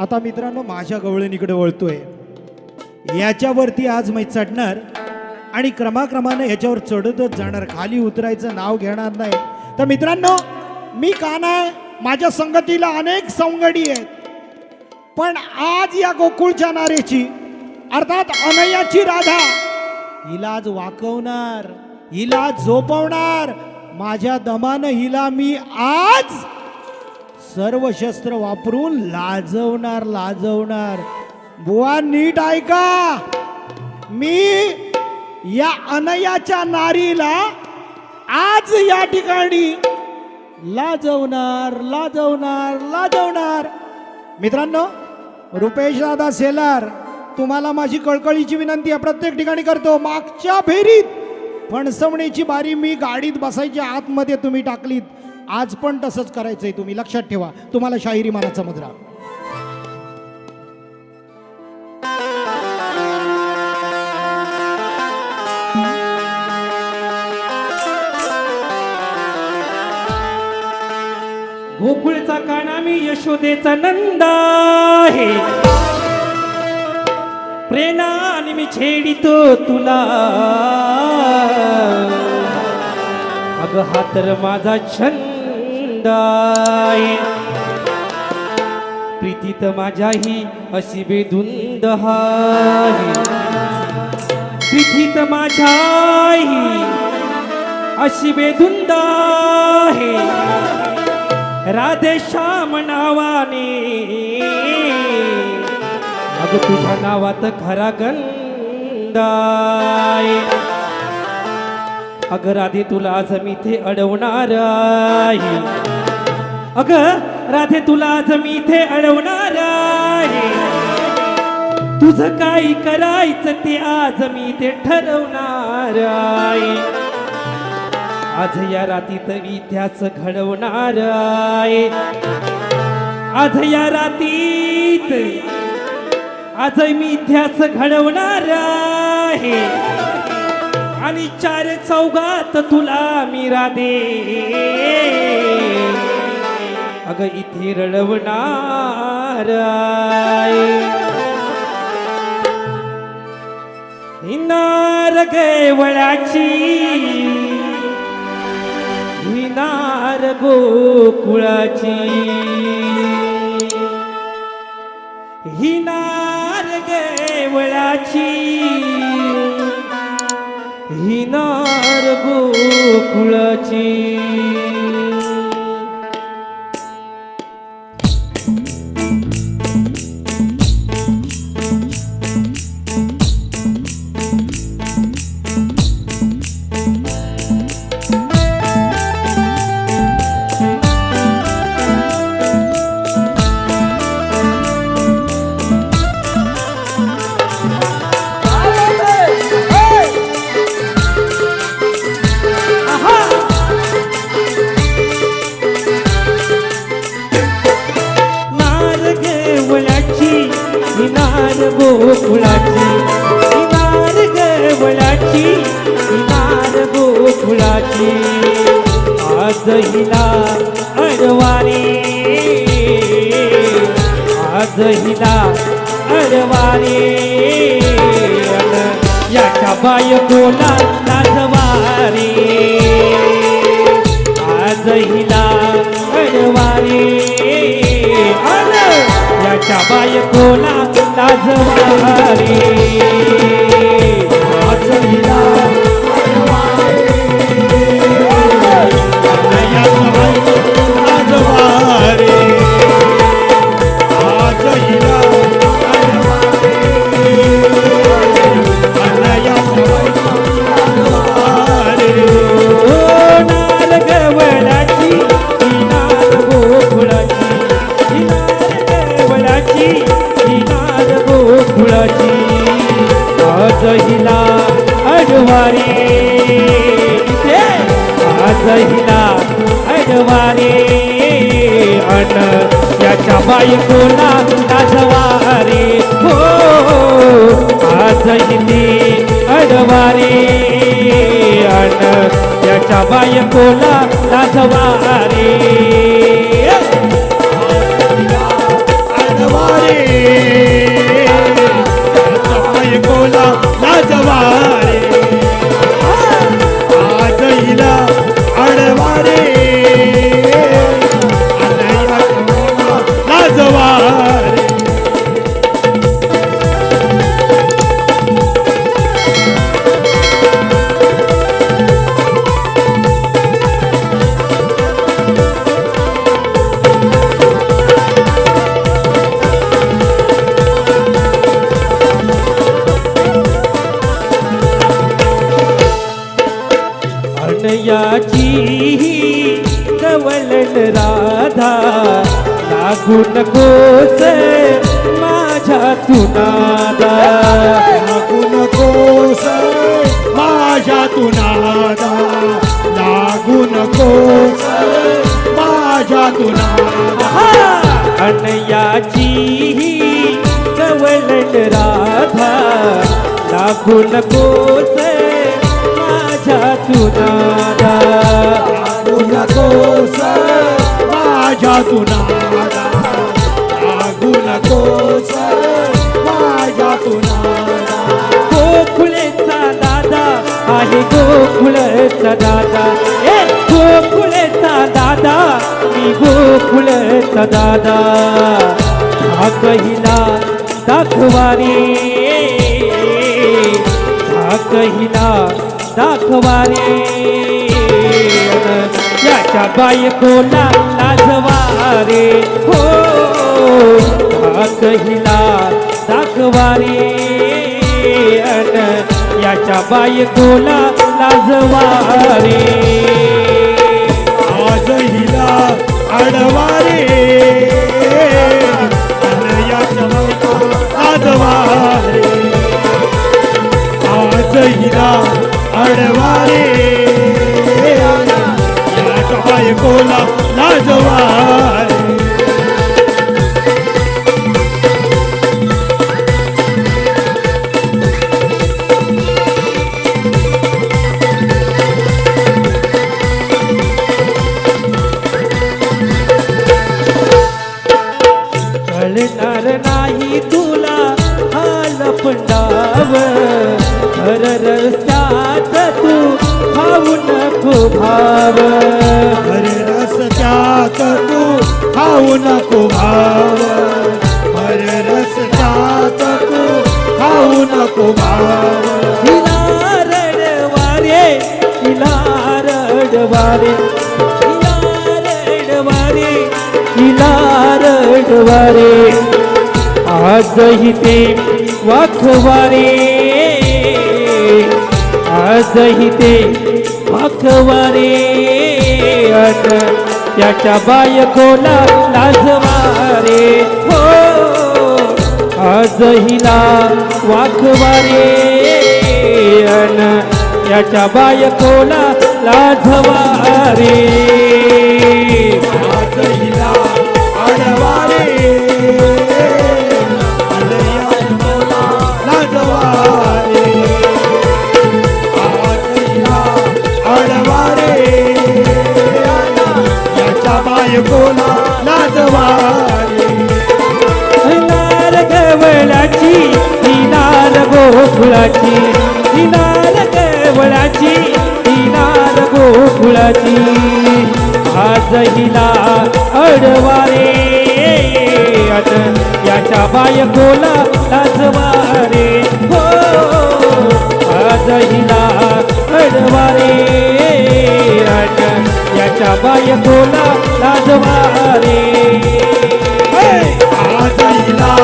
आता मित्रांनो माझ्या गवळणीकडे वळतोय. याच्यावरती आज मी चढणार आणि क्रमाक्रमाने याच्यावर चढतच जाणार. खाली उतरायचं नाव घेणार नाही. तर मित्रांनो मी का नाही? माझ्या संगतीला अनेक सवंगडी आहेत. पण आज या गोकुळच्या नारेची अर्थात अनयाची राधा हिला आज वाकवणार हिला झोपवणार माझ्या दमानं हिला मी आज सर्व शस्त्र वापरून लाजवणार लाजवणार. बुवा नीट ऐका. मी या अनयाच्या नारीला आज या ठिकाणी लाजवणार लाजवणार लाजवणार. मित्रांनो रुपेश दादा सेलार तुम्हाला माझी कळकळीची विनंती आहे प्रत्येक ठिकाणी करतो. मागच्या फेरीत फणसवण्याची बारी मी गाडीत बसायच्या आतमध्ये तुम्ही टाकलीत. आज पण तसंच करायचंय तुम्ही. लक्षात ठेवा. तुम्हाला शाहिरी मानाचा मुद्रा. गोकुळचा काना मी यशोदेचा नंद आहे. प्रेमाने मी छेडितो तुला. अग हा तर माझा छंद आहे. प्रीतीत माझ्याही अशी बेदुंद आहे. प्रीतीत माझ्याही अशी बेदुंद आहे. राधे श्याम नावाने. अग तुझ्या नावात खरा गंदाय अग राधे तुला आज मी इथे अडवणार आहे. अग राधे तुला आज मी इथे अडवणार आहे. तुझं काय करायचं ते आज मी ते ठरवणार आहे. आज या रातीत इतिहास घडवणार आहे. आज या रातीत आज मी इतिहास घडवणार आहे. आणि चार चौघात तुला मी राधे. अग इथे रडवणार आहे. हिनार गेवळाची हिनार गोकुळाची. हिनार गेवळाची हिनार गोकुळाची. आज हिला अडवारी याच्या बायकोला लाजवारी आज हिला अडवारी अन याच्या बायकोला लाजवारी अडवारी अडवारे अन याच्या बायकोला लाजवारे हो आज ती अडवारे अन याच्या बायकोला लाजवारे हृदयाची कवलन राधा. लागू नकोस माझ्या तुनादा. लागू नकोस माझ्या तुनादा. लागू नकोस माझ्या तुनादा. अनयाची कवलन राधा. लागू नकोस नकोस माझ्या तुनादा लागू नकोस माझ्या तुनादा गोकुलेचा दादा आहे गोकुळचा दादा ए गोकुलेचा दादा मी गोकुळचा दादा हा कहिला दाखवारी हा कहिला दाखवारी याच्या बायकोला लाजवारे हो हा कहिला दाखवारे अन याच्या बायकोला लाजवारे आज हिला आडवारे अनयाच्या बायकोला आज हिला आडवारे याच्या बायकोला लाजवारे नको भाव हरे रस्त्यात तू खाऊ नको भाव. हिला रडवारे हिला रडवारे रडवारे हिला रडवारे आजही ते वाखवारे आजही ते वाखवारे अन त्याच्या बायकोला लाजवारे हो आज हिला वाखवारे अन याच्या बायकोला लाजवारे याच्या बायकोला लाजवारे. गवळाची ही नार गोकुळाची. ही नार गवळाची ही नार गोकुळाची. आज हिला अडवारे. याच्या बायकोला लाजवारे. हो आज हिला अडवारे. देवाच्या बायकोला लाजवा रे आजईला